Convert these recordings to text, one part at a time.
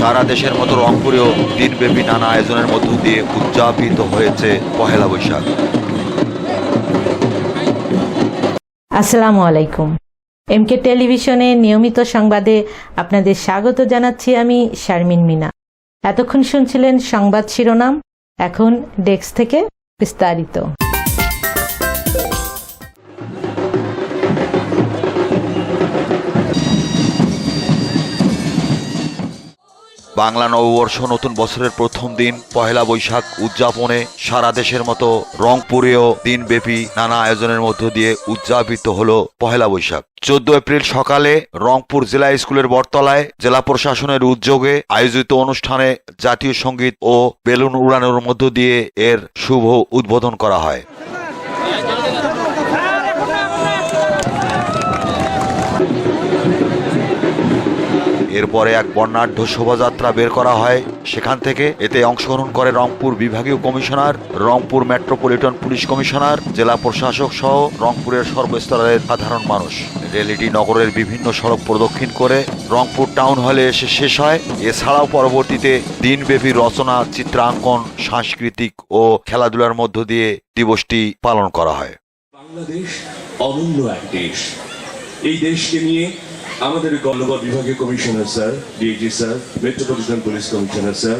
সারা দেশের মতো রংপুরেও দিনব্যাপী নানা আয়োজনের মধ্য দিয়ে উদযাপিত হয়েছে পহেলা বৈশাখ। আসসালামু আলাইকুম। এমকে টেলিভিশনে নিয়মিত সংবাদে আপনাদের স্বাগত জানাচ্ছি আমি শারমিন মিনা। এতক্ষণ শুনছিলেন সংবাদ শিরোনাম, এখন ডেস্ক থেকে বিস্তারিত। বাংলা নববর্ষ নতুন বছরের প্রথম দিন, পহেলা বৈশাখ উদযাপনে সারা দেশের মতো রংপুরেও দিনব্যাপী নানা আয়োজনের মধ্য দিয়ে উদযাপিত হলো পহেলা বৈশাখ। চোদ্দ এপ্রিল সকালে রংপুর জেলা স্কুলের বটতলায় জেলা প্রশাসনের উদ্যোগে আয়োজিত অনুষ্ঠানে জাতীয় সংগীত ও বেলুন উড়ানোর মধ্য দিয়ে এর শুভ উদ্বোধন করা হয়। এরপরে এক বর্ণাঢ্য শোভাযাত্রা বের করা হয়। সেখান থেকে এতে অংশগ্রহণ করে রংপুর বিভাগীয় commissioner, Rangpur metropolitan police commissioner, জেলা প্রশাসক সহ রংপুরের সর্বস্তরের সাধারণ মানুষ। রেলিটি নগরের বিভিন্ন সড়ক প্রদক্ষিণ করে রংপুর টাউন হলে এসে শেষ হয়। এছাড়াও পরবর্তীতে দিনব্যাপী রচনা, চিত্রাঙ্কন, সাংস্কৃতিক ও খেলাধুলার মধ্য দিয়ে দিবসটি পালন করা হয়। বাংলাদেশ অমূল্য এক দেশ। এই দেশকে নিয়ে আমাদের গণবর বিভাগীয় commissioner sir DAG sir metropolitan police commissioner sir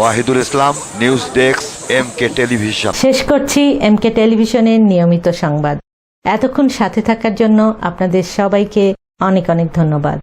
Wahidul Islam news desk M K television. শেষ করছি এম কে টেলিভিশনের নিয়মিত সংবাদ। এতক্ষণ সাথে থাকার জন্য আপনাদের সবাইকে অনেক অনেক ধন্যবাদ।